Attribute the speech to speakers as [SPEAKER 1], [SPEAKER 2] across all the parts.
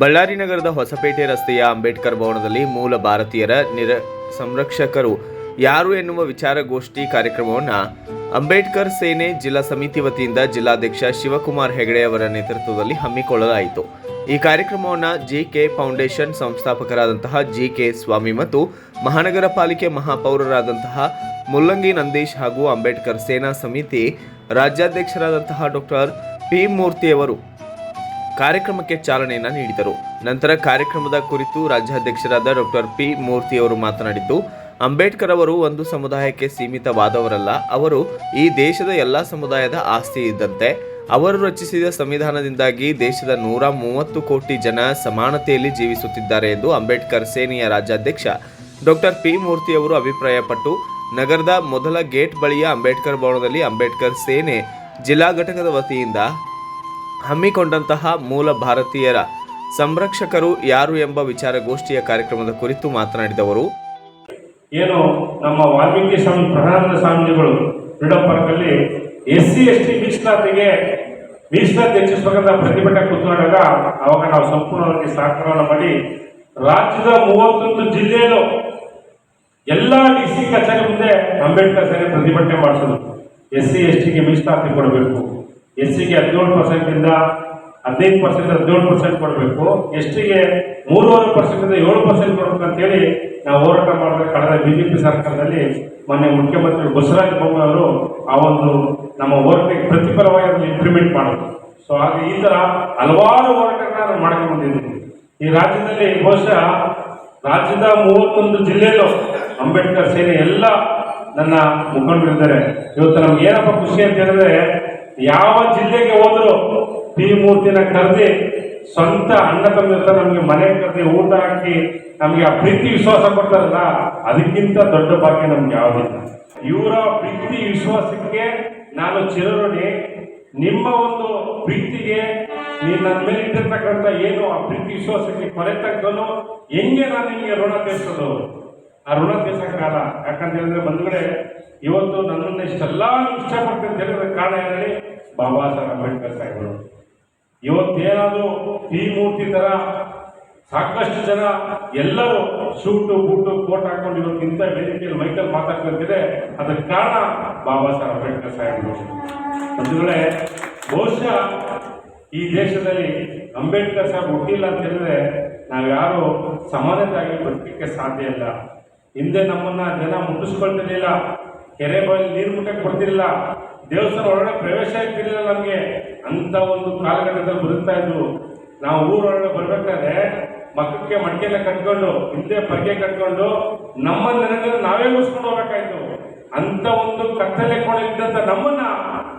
[SPEAKER 1] ಬಳ್ಳಾರಿ ನಗರದ ಹೊಸಪೇಟೆ ರಸ್ತೆಯ ಅಂಬೇಡ್ಕರ್ ಭವನದಲ್ಲಿ ಮೂಲ ಭಾರತೀಯರ ನಿರ ಸಂರಕ್ಷಕರು ಯಾರು ಎನ್ನುವ ವಿಚಾರಗೋಷ್ಠಿ ಕಾರ್ಯಕ್ರಮವನ್ನು ಅಂಬೇಡ್ಕರ್ ಸೇನೆ ಜಿಲ್ಲಾ ಸಮಿತಿ ವತಿಯಿಂದ ಜಿಲ್ಲಾಧ್ಯಕ್ಷ ಶಿವಕುಮಾರ್ ಹೆಗಡೆ ಅವರ ನೇತೃತ್ವದಲ್ಲಿ ಹಮ್ಮಿಕೊಳ್ಳಲಾಯಿತು. ಈ ಕಾರ್ಯಕ್ರಮವನ್ನು ಜಿ ಕೆ ಫೌಂಡೇಶನ್ ಸಂಸ್ಥಾಪಕರಾದಂತಹ ಜಿ ಕೆ ಸ್ವಾಮಿ ಮತ್ತು ಮಹಾನಗರ ಪಾಲಿಕೆ ಮಹಾಪೌರರಾದಂತಹ ಮುಲ್ಲಂಗಿ ನಂದೀಶ್ ಹಾಗೂ ಅಂಬೇಡ್ಕರ್ ಸೇನಾ ಸಮಿತಿ ರಾಜ್ಯಾಧ್ಯಕ್ಷರಾದಂತಹ ಡಾಕ್ಟರ್ ಪಿ ಮೂರ್ತಿಯವರು ಕಾರ್ಯಕ್ರಮಕ್ಕೆ ಚಾಲನೆಯನ್ನು ನೀಡಿದರು. ನಂತರ ಕಾರ್ಯಕ್ರಮದ ಕುರಿತು ರಾಜ್ಯಾಧ್ಯಕ್ಷರಾದ ಡಾಕ್ಟರ್ ಪಿ. ಮೂರ್ತಿ ಅವರು ಮಾತನಾಡಿದ್ದು, ಅಂಬೇಡ್ಕರ್ ಅವರು ಒಂದು ಸಮುದಾಯಕ್ಕೆ ಸೀಮಿತವಾದವರಲ್ಲ, ಅವರು ಈ ದೇಶದ ಎಲ್ಲ ಸಮುದಾಯದ ಆಸ್ತಿ ಇದ್ದಂತೆ, ಅವರು ರಚಿಸಿದ ಸಂವಿಧಾನದಿಂದಾಗಿ ದೇಶದ ನೂರ ಮೂವತ್ತು ಕೋಟಿ ಜನ ಸಮಾನತೆಯಲ್ಲಿ ಜೀವಿಸುತ್ತಿದ್ದಾರೆ ಎಂದು ಅಂಬೇಡ್ಕರ್ ಸೇನೆಯ ರಾಜ್ಯಾಧ್ಯಕ್ಷ ಡಾಕ್ಟರ್ ಪಿ. ಮೂರ್ತಿ ಅವರು ಅಭಿಪ್ರಾಯಪಟ್ಟು, ನಗರದ ಮೊದಲ ಗೇಟ್ ಬಳಿಯ ಅಂಬೇಡ್ಕರ್ ಭವನದಲ್ಲಿ ಅಂಬೇಡ್ಕರ್ ಸೇನೆ ಜಿಲ್ಲಾ ಘಟಕದ ವತಿಯಿಂದ ಹಮ್ಮಿಕೊಂಡಂತಹ ಮೂಲ ಭಾರತೀಯರ ಸಂರಕ್ಷಕರು ಯಾರು ಎಂಬ ವಿಚಾರಗೋಷ್ಠಿಯ ಕಾರ್ಯಕ್ರಮದ ಕುರಿತು ಮಾತನಾಡಿದವರು
[SPEAKER 2] ಏನು ನಮ್ಮ ವಾಲ್ಮೀಕಿ ಸ್ವಾಮಿ ಪ್ರಧಾನ ಸ್ವಾಮಿಗಳು ಫ್ರೀಡಂ ಪಾರ್ಕಲ್ಲಿ ಎಸ್ ಸಿ, ಎಸ್ ಟಿ ಮೀಸಲಾತಿಗೆ ಮೀಸಲಾತಿ ಹೆಚ್ಚಿಸಬೇಕಂತ ಪ್ರತಿಭಟನೆ ಕೂತ್ಕೊಂಡಾಗ ಅವಾಗ ನಾವು ಸಂಪೂರ್ಣವಾಗಿ ಸಹಕಾರವನ್ನು ಮಾಡಿ ರಾಜ್ಯದ ಮೂವತ್ತೊಂದು ಜಿಲ್ಲೆಯಲ್ಲೂ ಎಲ್ಲ ಡಿ ಸಿ ಕಚೇರಿ ಮುಂದೆ ಅಂಬೇಡ್ಕರ್ ಸೇನೆ ಪ್ರತಿಭಟನೆ ಮಾಡಿಸೋದು. ಎಸ್ ಸಿ, ಎಸ್ ಟಿಗೆ ಮೀಸಲಾತಿ ಕೊಡಬೇಕು. ಎಸ್ ಸಿಗೆ ಹದಿನೇಳು ಪರ್ಸೆಂಟಿಂದ ಹದಿನೈದು ಪರ್ಸೆಂಟ್ ಹದಿನೇಳು ಪರ್ಸೆಂಟ್ ಕೊಡಬೇಕು. ಎಸ್ ಟಿಗೆ ಮೂರುವರೆ ಪರ್ಸೆಂಟಿಂದ ಏಳು ಪರ್ಸೆಂಟ್ ಕೊಡಬೇಕು ಅಂತೇಳಿ ನಾವು ಹೋರಾಟ ಮಾಡಿದ ಕಳೆದ ಪಿ ಸರ್ಕಾರದಲ್ಲಿ ಮೊನ್ನೆ ಮುಖ್ಯಮಂತ್ರಿ ಬಸವರಾಜ ಬೊಮ್ಮಾಯಿ ಅವರು ಆ ಒಂದು ನಮ್ಮ ಹೋರಾಟಕ್ಕೆ ಪ್ರತಿಫಲವಾಗಿ ಅದನ್ನು ಇಂಪ್ಲಿಮೆಂಟ್ ಮಾಡೋದು ಸೊ ಹಾಗೆ ಈ ಥರ ಹಲವಾರು ಹೋರಾಟಗಳನ್ನ ನಾನು ಈ ರಾಜ್ಯದಲ್ಲಿ ಬಹುಶಃ ರಾಜ್ಯದ ಮೂವತ್ತೊಂದು ಜಿಲ್ಲೆಯಲ್ಲೂ ಅಂಬೇಡ್ಕರ್ ಸೇನೆ ಎಲ್ಲ ನನ್ನ ಮುಖಂಡರಿದ್ದಾರೆ. ಇವತ್ತು ನಮ್ಗೆ ಏನಪ್ಪ ಖುಷಿ ಅಂತ ಹೇಳಿದ್ರೆ ಯಾವ ಜಿಲ್ಲೆಗೆ ಹೋದ್ರು ಪಿ ಮೂರ್ತಿನ ಕರೆದಿ ಸ್ವಂತ ಅಣ್ಣ ತಮ್ಮ ನಮಗೆ ಮನೆ ಕರೆದಿ ಊಟ ಹಾಕಿ ನಮಗೆ ಆ ಪ್ರೀತಿ ವಿಶ್ವಾಸ ಕೊಡ್ತಾರಲ್ಲ, ಅದಕ್ಕಿಂತ ದೊಡ್ಡ ಭಾಗ್ಯ ನಮ್ಗೆ ಯಾವುದಿಲ್ಲ ಇವರ ಪ್ರೀತಿ ವಿಶ್ವಾಸಕ್ಕೆ ನಾನು ಚಿರಋಣಿ. ನಿಮ್ಮ ಒಂದು ಪ್ರೀತಿಗೆ ನೀನ್ ಮೇಲೆ ಇಟ್ಟಿರ್ತಕ್ಕಂಥ ಏನು ಆ ಪ್ರೀತಿ ವಿಶ್ವಾಸಕ್ಕೆ ಕೊನೆ ತಕ್ಕನು, ಹೆಂಗೆ ನಾನು ನಿಮಗೆ ಋಣ ತೀರ್ಸೋದು? ಆ ಋಣ ತೀರ್ಸಕ್ಕಾಗಲ್ಲ ಯಾಕಂತ ಹೇಳಿದ್ರೆ ಬಂಧುಗಳೇ, ಇವತ್ತು ನನ್ನನ್ನು ಇಷ್ಟೆಲ್ಲ ಇಷ್ಟಪಡ್ತೀನಿ ಅಂತ ಹೇಳಿದ್ರೆ ಕಾರಣ ಏನೇಳಿ ಬಾಬಾ ಸಾಹೇಬ್ ಅಂಬೇಡ್ಕರ್ ಸಾಹೇಬರು. ಇವತ್ತೇನಾದರೂ ಈ ಮೂರ್ತಿ ತರ ಸಾಕಷ್ಟು ಜನ ಎಲ್ಲರೂ ಶೂಟು, ಬೂಟು, ಕೋಟ್ ಹಾಕೊಂಡು ಇವತ್ತು ಇಂಥ ವೇದಿಕೆಯಲ್ಲಿ ಮೈಕಲ್ ಮಾತಾಡ್ತಿದ್ರೆ ಅದಕ್ಕೆ ಕಾರಣ ಬಾಬಾ ಸಾಹೇಬ್ ಅಂಬೇಡ್ಕರ್ ಸಾಹೇಬರು. ಬಂಧುಗಳೇ, ಬಹುಶಃ ಈ ದೇಶದಲ್ಲಿ ಅಂಬೇಡ್ಕರ್ ಸಾಹೇಬ್ ಹುಟ್ಟಿಲ್ಲ ಅಂತ ಹೇಳಿದ್ರೆ, ನಾವ್ಯಾರು ಸಮಾನತೆಯಾಗಿ ಬದುಕಲಿಕ್ಕೆ ಸಾಧ್ಯ ಇಲ್ಲ. ಹಿಂದೆ ನಮ್ಮನ್ನ ಜನ ಮುಟ್ಟಿಸ್ಕೊಳ್ತಿರ್ಲಿಲ್ಲ. ಕೆರೆ ಬಾವಿ ನೀರು ಮುಟ್ಟಕ್ಕೆ ಕೊಡ್ತಿರ್ಲಿಲ್ಲ. ದೇವಸ್ಥಾನ ಒಳಗಡೆ ಪ್ರವೇಶ ಇರ್ತಿರಲಿಲ್ಲ ನಮಗೆ. ಅಂತ ಒಂದು ಕಾಲಘಟ್ಟದಲ್ಲಿ ಬದುಕ್ತಾ ಇದ್ವು. ನಾವು ಊರೊಳಗಡೆ ಬರಬೇಕಾದ್ರೆ ಮಕ್ಕಕ್ಕೆ ಮಡಿಕೆಲ್ಲ ಕಟ್ಕೊಂಡು, ಹಿಂದೆ ಪರ್ಗೆ ಕಟ್ಕೊಂಡು, ನಮ್ಮ ನಾವೇ ಉಳಿಸ್ಕೊಂಡು ಹೋಗ್ಬೇಕಾಯ್ತು. ಅಂತ ಒಂದು ಕತ್ತಲೆ ಕೊಡಲಿದ್ದಂತ ನಮ್ಮನ್ನ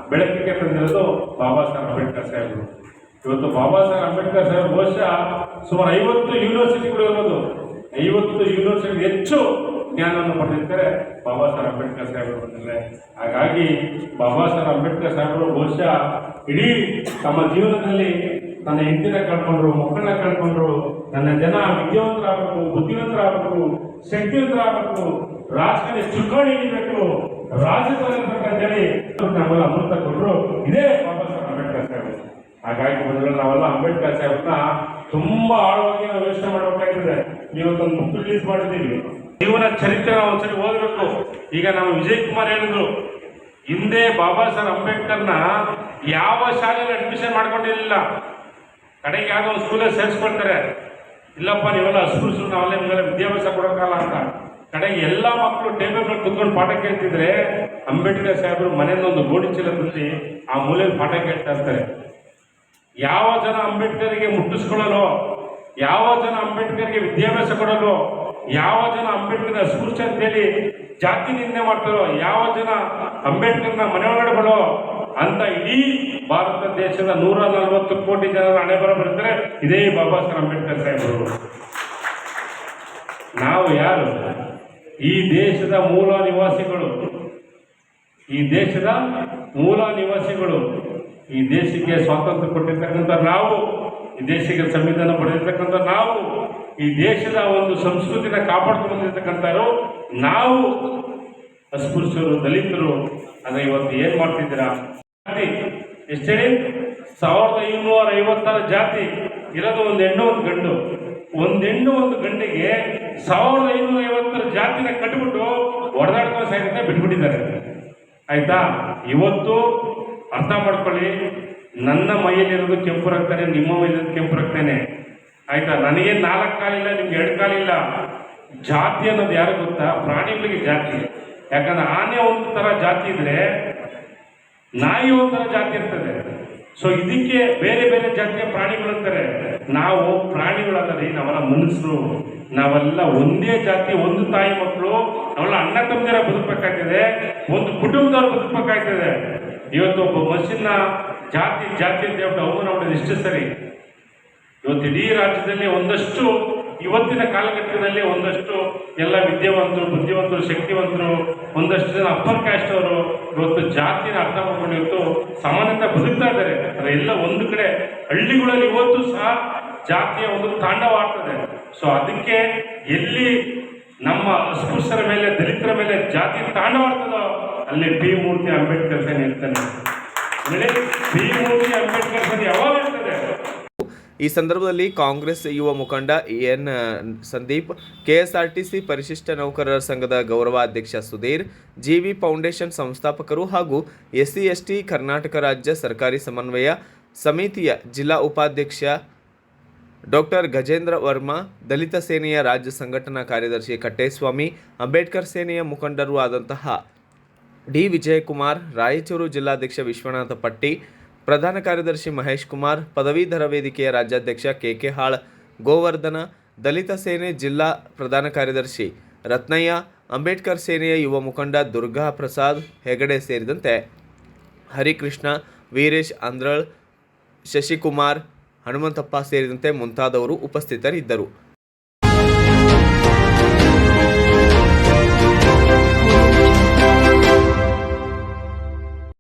[SPEAKER 2] ಬೆಳಕಿಗೆ ತಂದಿರೋದು ಬಾಬಾ ಸಾಹೇಬ್ ಅಂಬೇಡ್ಕರ್ ಸಾಹೇಬರು. ಇವತ್ತು ಬಾಬಾ ಸಾಹೇಬ್ ಅಂಬೇಡ್ಕರ್ ಸಾಹೇಬ್ ಬಹುಶಃ ಸುಮಾರು ಐವತ್ತು ಯೂನಿವರ್ಸಿಟಿಗಳು ಇರೋದು ಐವತ್ತು ಯೂನಿವರ್ಸಿಟಿ ಹೆಚ್ಚು ಜ್ಞಾನವನ್ನು ಪಡೆದಿರ್ತಾರೆ ಬಾಬಾ ಸಾಹೇಬ್ ಅಂಬೇಡ್ಕರ್ ಸಾಹೇಬರು ಬಂದಿದ್ದಾರೆ ಹಾಗಾಗಿ ಬಾಬಾ ಸಾಹೇಬ್ ಅಂಬೇಡ್ಕರ್ ಸಾಹೇಬರು ಬಹುಶಃ ಇಡೀ ತಮ್ಮ ಜೀವನದಲ್ಲಿ ನನ್ನ ಹೆಂಡತಿನ ಕಳ್ಕೊಂಡ್ರು, ಮಕ್ಕಳನ್ನ ಕಳ್ಕೊಂಡ್ರು, ನನ್ನ ಜನ ವಿದ್ಯಾವಂತರಾಗಬೇಕು, ಬುದ್ಧಿವಂತರಾಗಬೇಕು, ಶಕ್ತಿವಂತರಾಗಬೇಕು, ರಾಜಕೀಯ ಚುಕ್ಕಾಣಿ ರಾಜಕೀಯ ರಾಜಕಾರಣ ಅಂತೇಳಿ ನಮ್ಮೆಲ್ಲ ಅಮೃತ ಕೊಟ್ಟರು. ಇದೇ ಬಾಬಾ ಹಾಗಾಗಿ ಬಂದ್ರೆ ನಾವೆಲ್ಲ ಅಂಬೇಡ್ಕರ್ ಸಾಹೇಬ್ನ ತುಂಬಾ ಆಳವಾಗಿ ನಾವು ಯೋಚನೆ ಮಾಡಬೇಕಾಗ್ತದೆ. ಇವತ್ತೊಂದು ಬುಕ್ ರಿಲೀಸ್ ಮಾಡಿದ್ದೀವಿ ಜೀವನ ಚರಿತ್ರೆ ನಾವು ಒಂದ್ಸರಿ ಓದಬೇಕು. ಈಗ ನಾವು ವಿಜಯ್ ಕುಮಾರ್ ಹೇಳಿದ್ರು, ಹಿಂದೆ ಬಾಬಾ ಸಾಹೇಬ್ ಅಂಬೇಡ್ಕರ್ನ ಯಾವ ಶಾಲೆಯಲ್ಲಿ ಅಡ್ಮಿಷನ್ ಮಾಡ್ಕೊಂಡಿರಲಿಲ್ಲ. ಕಡೆಗೆ ಯಾವುದೋ ಒಂದು ಸ್ಕೂಲಲ್ಲಿ ಸೇರಿಸ್ಕೊಳ್ತಾರೆ. ಇಲ್ಲಪ್ಪ, ನೀವೆಲ್ಲ ಸ್ಕೂಲ್ ನಾವೆಲ್ಲ ನಿಮ್ಗೆಲ್ಲ ವಿದ್ಯಾಭ್ಯಾಸ ಕೊಡೋಕ್ಕಲ್ಲ ಅಂತ. ಕಡೆಗೆ ಎಲ್ಲ ಮಕ್ಕಳು ಟೇಬಲ್ ಮೇಲೆ ಕುತ್ಕೊಂಡು ಪಾಠ ಕೇಳ್ತಿದ್ರೆ ಅಂಬೇಡ್ಕರ್ ಸಾಹೇಬ್ರು ಮನೆಯಿಂದ ಒಂದು ಗೋಡಿ ಚೀಲ ಆ ಮೂಲೆಯಲ್ಲಿ ಪಾಠ ಕೇಳ್ತಾ ಇರ್ತಾರೆ. ಯಾವ ಜನ ಅಂಬೇಡ್ಕರ್ಗೆ ಮುಟ್ಟಿಸ್ಕೊಳ್ಳಲು, ಯಾವ ಜನ ಅಂಬೇಡ್ಕರ್ಗೆ ವಿದ್ಯಾಭ್ಯಾಸ ಕೊಡಲು, ಯಾವ ಜನ ಅಂಬೇಡ್ಕರ್ ಅಸ್ಪೃಶ್ಯ ಅಂತೇಳಿ ಜಾತಿ ನಿಂದೆ ಮಾಡ್ತಾರೋ, ಯಾವ ಜನ ಅಂಬೇಡ್ಕರ್ನ ಮನೆಯೊಳಗಡೆ ಬರೋ ಅಂತ ಇಡೀ ಭಾರತ ದೇಶದ ನೂರ ನಲವತ್ತು ಕೋಟಿ ಜನರ ಹಣೆ ಬರ ಬರ್ತಾರೆ ಇದೇ ಬಾಬಾ ಸಾಹೇಬ್ ಅಂಬೇಡ್ಕರ್ ಸಾಹೇಬರು. ನಾವು ಯಾರು? ಈ ದೇಶದ ಮೂಲ ನಿವಾಸಿಗಳು. ಈ ದೇಶದ ಮೂಲ ನಿವಾಸಿಗಳು. ಈ ದೇಶಕ್ಕೆ ಸ್ವಾತಂತ್ರ್ಯ ಕೊಟ್ಟಿರ್ತಕ್ಕಂಥ ನಾವು, ಈ ದೇಶಕ್ಕೆ ಸಂವಿಧಾನ ಪಡೆದಿರ್ತಕ್ಕಂಥ ನಾವು, ಈ ದೇಶದ ಒಂದು ಸಂಸ್ಕೃತಿನ ಕಾಪಾಡ್ಕೊಂಡು ಬಂದಿರ್ತಕ್ಕಂಥವ್ರು ನಾವು. ಅಸ್ಪೃಶ್ಯರು, ದಲಿತರು ಅಂದರೆ ಇವತ್ತು ಏನು ಮಾಡ್ತಿದ್ದೀರಾ? ಜಾತಿ ಎಷ್ಟೇ ಸಾವಿರದ ಐನೂರ ಐವತ್ತರ ಜಾತಿ, ಇರೋದು ಒಂದು ಹೆಣ್ಣು, ಒಂದು ಗಂಡು. ಒಂದು ಹೆಣ್ಣು, ಒಂದು ಗಂಡಿಗೆ ಸಾವಿರದ ಐನೂರ ಐವತ್ತರ ಜಾತಿನ ಕಟ್ಬಿಟ್ಟು ಹೊಡೆದಾಡ್ಕೊಂಡು ಸಾಯ್ತಾ ಬಿಟ್ಬಿಟ್ಟಿದ್ದಾರೆ. ಆಯ್ತಾ? ಇವತ್ತು ಅರ್ಥ ಮಾಡ್ಕೊಳ್ಳಿ. ನನ್ನ ಮೈಯಲ್ಲಿರೋದು ಕೆಂಪು ರಕ್ತನೇ, ನಿಮ್ಮ ಮೈಯಲ್ಲಿರೋದು ಕೆಂಪು ರಕ್ತನೇ. ಆಯ್ತಾ? ನನಗೆ ನಾಲ್ಕು ಕಾಲಿಲ್ಲ, ನಿಮ್ಗೆ ಎರಡು ಕಾಲಿಲ್ಲ. ಜಾತಿ ಅನ್ನೋದು ಯಾರು ಗೊತ್ತಾ? ಪ್ರಾಣಿಗಳಿಗೆ ಜಾತಿ. ಯಾಕಂದ್ರೆ ಆನೆ ಒಂದು ಥರ ಜಾತಿ ಇದ್ರೆ ನಾಯಿ ಒಂಥರ ಜಾತಿ ಇರ್ತದೆ. ಸೊ ಇದಕ್ಕೆ ಬೇರೆ ಬೇರೆ ಜಾತಿಯ ಪ್ರಾಣಿಗಳು ಅಂತಾರೆ. ನಾವು ಪ್ರಾಣಿಗಳಲ್ಲದೆ ನಾವೆಲ್ಲ ಮನುಷ್ಯರು. ನಾವೆಲ್ಲ ಒಂದೇ ಜಾತಿ, ಒಂದು ತಾಯಿ ಮಕ್ಕಳು. ನಾವೆಲ್ಲ ಅಣ್ಣ ತಮ್ಮದಿರ ಬದುಕಬೇಕಾಗ್ತದೆ. ಒಂದು ಬದುಕಬೇಕಾಗ್ತದೆ ಇವತ್ತು ಒಬ್ಬ ಮನುಷ್ಯನ ಜಾತಿ ಜಾತಿ ಅಂತ ಹೇಳ್ಬಿಟ್ಟು ಅವನು ನೋಡೋದು ಇಷ್ಟು ಸರಿ? ಇವತ್ತು ಇಡೀ ರಾಜ್ಯದಲ್ಲಿ ಒಂದಷ್ಟು, ಇವತ್ತಿನ ಕಾಲಘಟ್ಟದಲ್ಲಿ ಒಂದಷ್ಟು ಎಲ್ಲ ವಿದ್ಯಾವಂತರು, ಬುದ್ಧಿವಂತರು, ಶಕ್ತಿವಂತರು, ಒಂದಷ್ಟು ಜನ ಅಪ್ಪರ್ ಕ್ಯಾಸ್ಟ್ ಅವರು ಇವತ್ತು ಜಾತಿನ ಅರ್ಥ ಮಾಡ್ಕೊಂಡು ಇವತ್ತು ಸಮಾನತೆ ಬದುಕ್ತಾ ಇದ್ದಾರೆ. ಆದರೆ ಎಲ್ಲ ಒಂದು ಕಡೆ ಹಳ್ಳಿಗಳಲ್ಲಿ ಇವತ್ತು ಸಹ ಜಾತಿಯ ಒಂದು ತಾಂಡವ ಆಗ್ತದೆ. ಸೊ ಅದಕ್ಕೆ ಎಲ್ಲಿ ನಮ್ಮ ಅಸ್ಪೃಶ್ಯರ ಮೇಲೆ, ದಲಿತರ ಮೇಲೆ ಜಾತಿ ತಾಂಡವಾಡ್ತದೋ ಅಲ್ಲಿ ಬಿ ಮೂರ್ತಿ ಅಂಬೇಡ್ಕರ್ ಸೇನೆ ಇರ್ತಾನೆ.
[SPEAKER 1] ಈ ಸಂದರ್ಭದಲ್ಲಿ ಕಾಂಗ್ರೆಸ್ ಯುವ ಮುಖಂಡ ಎನ್ ಸಂದೀಪ್, ಕೆಎಸ್ಆರ್ಟಿಸಿ ಪರಿಶಿಷ್ಟ ನೌಕರರ ಸಂಘದ ಗೌರವಾಧ್ಯಕ್ಷ ಸುಧೀರ್ ಜಿವಿ ಫೌಂಡೇಶನ್ ಸಂಸ್ಥಾಪಕರು ಹಾಗೂ ಎಸ್ಸಿ, ಎಸ್ಟಿ ಕರ್ನಾಟಕ ರಾಜ್ಯ ಸರ್ಕಾರಿ ಸಮನ್ವಯ ಸಮಿತಿಯ ಜಿಲ್ಲಾ ಉಪಾಧ್ಯಕ್ಷ ಡಾಕ್ಟರ್ ಗಜೇಂದ್ರ ವರ್ಮಾ, ದಲಿತ ಸೇನೆಯ ರಾಜ್ಯ ಸಂಘಟನಾ ಕಾರ್ಯದರ್ಶಿ ಕಟ್ಟೇಸ್ವಾಮಿ, ಅಂಬೇಡ್ಕರ್ ಸೇನೆಯ ಮುಖಂಡರು ಆದಂತಹ ಡಿ ವಿಜಯಕುಮಾರ್, ರಾಯಚೂರು ಜಿಲ್ಲಾಧ್ಯಕ್ಷ ವಿಶ್ವನಾಥ ಪಟ್ಟಿ, ಪ್ರಧಾನ ಕಾರ್ಯದರ್ಶಿ ಮಹೇಶ್ ಕುಮಾರ್, ಪದವೀಧರ ವೇದಿಕೆಯ ರಾಜ್ಯಾಧ್ಯಕ್ಷ ಕೆ ಕೆ ಹಾಳ್, ಗೋವರ್ಧನ, ದಲಿತ ಸೇನೆ ಜಿಲ್ಲಾ ಪ್ರಧಾನ ಕಾರ್ಯದರ್ಶಿ ರತ್ನಯ್ಯ, ಅಂಬೇಡ್ಕರ್ ಸೇನೆಯ ಯುವ ಮುಖಂಡ ದುರ್ಗಾ ಪ್ರಸಾದ್ ಹೆಗಡೆ ಸೇರಿದಂತೆ ಹರಿಕೃಷ್ಣ, ವೀರೇಶ್ ಅಂದ್ರಳ್, ಶಶಿಕುಮಾರ್, ಹನುಮಂತಪ್ಪ ಸೇರಿದಂತೆ ಮುಂತಾದವರು ಉಪಸ್ಥಿತರಿದ್ದರು.